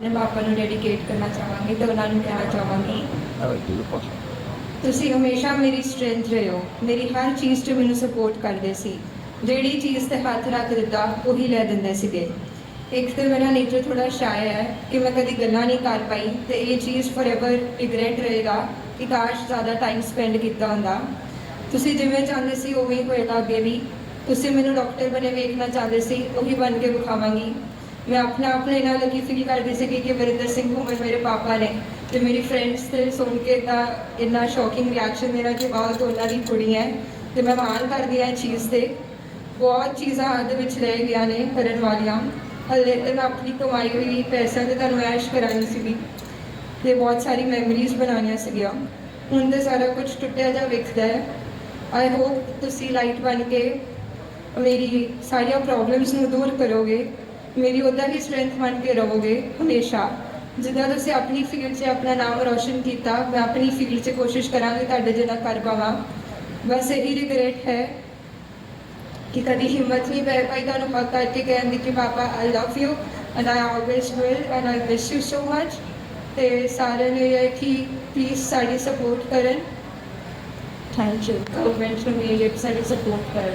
ਮੈਂ ਪਾਪਾ ਨੂੰ ਡੈਡੀਕੇਟ ਕਰਨਾ ਚਾਹਾਂਗੀ ਤੇ ਉਹਨਾਂ ਨੂੰ ਕਹਿਣਾ ਚਾਹਾਂਗੀ। ਤੁਸੀਂ ਹਮੇਸ਼ਾ ਮੇਰੀ ਸਟਰੈਂਥ ਰਹੇ। ਹੋ ਮੇਰੀ ਹਰ ਚੀਜ਼ 'ਚ ਮੈਨੂੰ ਸਪੋਰਟ ਕਰਦੇ ਸੀ। ਜਿਹੜੀ ਚੀਜ਼ ਤੇ ਹੱਥ ਰੱਖ ਦਿੱਤਾ, ਉਹੀ ਲੈ ਦਿੰਦੇ ਸੀਗੇ। ਇੱਕ ਤੇ ਮੇਰਾ ਨੇਚਰ ਥੋੜਾ ਸ਼ਾਇ ਹੈ ਕਿ ਮੈਂ ਕਦੀ ਗੱਲਾਂ ਨਹੀਂ ਕਰ ਪਾਈ ਤੇ ਇਹ ਚੀਜ਼ ਫੋਰਐਵਰ ਰਿਗਰੈਟ ਰਹੇਗਾ ਕਿ ਕਾਸ਼ ਜ਼ਿਆਦਾ ਟਾਈਮ ਸਪੈਂਡ ਕੀਤਾ ਹੁੰਦਾ। ਤੁਸੀਂ ਜਿਵੇਂ ਚਾਹੁੰਦੇ ਸੀ, ਉਵੇਂ ਹੀ ਹੋਏਗਾ ਅੱਗੇ ਵੀ। ਤੁਸੀਂ ਮੈਨੂੰ ਡਾਕਟਰ ਬਣੇ ਵੇਖਣਾ ਚਾਹਦੇ ਸੀ, ਉਹੀ ਬਣ ਕੇ ਵਿਖਾਵਾਂਗੀ। ਮੈਂ ਆਪਣਾ ਆਪਣੇ ਨਾਲ ਲੱਗੀ ਫੀਲ ਕਰਦੀ ਸੀ ਕਿ ਵਰਿੰਦਰ ਸਿੰਘ ਘੁੰਮਣ ਮੇਰੇ ਪਾਪਾ ਨੇ ਤੇ ਮੇਰੀ ਫਰੈਂਡਸ ਤੇ ਸੁਣ ਕੇ ਤਾਂ ਇੰਨਾ ਸ਼ੌਕਿੰਗ ਰਿਐਕਸ਼ਨ ਮੇਰਾ ਕਿ ਬਹੁਤ ਉਹਨਾਂ ਦੀ ਕੁੜੀ ਹੈ ਤੇ ਮੈਂ ਮਾਣ ਕਰਦੀ ਹਾਂ ਇਹ ਚੀਜ਼ ਤੇ। ਬਹੁਤ ਚੀਜ਼ਾਂ ਹੱਥ ਵਿੱਚ ਰਹਿ ਗਈਆਂ ਨੇ ਕਰਨ ਵਾਲੀਆਂ। ਹਲੇ ਤੇ ਮੈਂ ਆਪਣੀ ਕਮਾਈ ਹੋਈ ਪੈਸਾ ਤੇ ਤੁਹਾਨੂੰ ਐਸ਼ ਕਰਾਉਣੀ ਸੀਗੀ ਤੇ ਬਹੁਤ ਸਾਰੀ ਮੈਮਰੀਜ਼ ਬਣਾਉਣੀਆਂ ਸੀਗੀਆਂ। ਹੁਣ ਤੇ ਸਾਰਾ ਕੁਝ ਟੁੱਟਿਆ ਜਾ ਵਿਖਦਾ ਹੈ ਆਈ ਹੋਪ ਤੁਸੀਂ ਲਾਈਟ ਬਣ ਕੇ ਮੇਰੀ ਸਾਰੀਆਂ ਪ੍ਰੋਬਲਮਸ ਨੂੰ ਦੂਰ ਕਰੋਗੇ। ਮੇਰੀ ਉਹਦਾ ਹੀ ਸਟਰੈਂਥ ਬਣ ਕੇ ਰਹੋਗੇ ਹਮੇਸ਼ਾ ਜਿੱਦਾਂ ਤੁਸੀਂ ਆਪਣੀ ਫੀਲਡ 'ਚ ਆਪਣਾ ਨਾਮ ਰੌਸ਼ਨ ਕੀਤਾ ਮੈਂ ਆਪਣੀ ਫੀਲਡ 'ਚ ਕੋਸ਼ਿਸ਼ ਕਰਾਂਗੀ ਤੁਹਾਡੇ ਜਿੰਨਾ ਕਰ ਪਾਵਾਂ ਬਸ ਇਹੀ ਰਿਗਰੇਟ ਹੈ ਕਿ ਕਦੀ ਹਿੰਮਤ ਨਹੀਂ ਪੈ ਪਾਈ ਤੁਹਾਨੂੰ ਹੱਕ ਕਰਕੇ ਕਹਿਣ ਦੀ ਕਿ papa I love you and I always will and I miss you so much ਤੇ ਸਾਰਿਆਂ ਨੂੰ ਇਹ ਹੈ ਕਿ ਪਲੀਜ਼ ਸਾਡੀ ਸਪੋਰਟ ਕਰਨ। ਥੈਂਕ ਯੂ ਗਵਰਨਮੈਂਟ ਨੂੰ ਵੀ ਇਹ ਸਾਡੀ ਸਪੋਰਟ ਕਰਨ।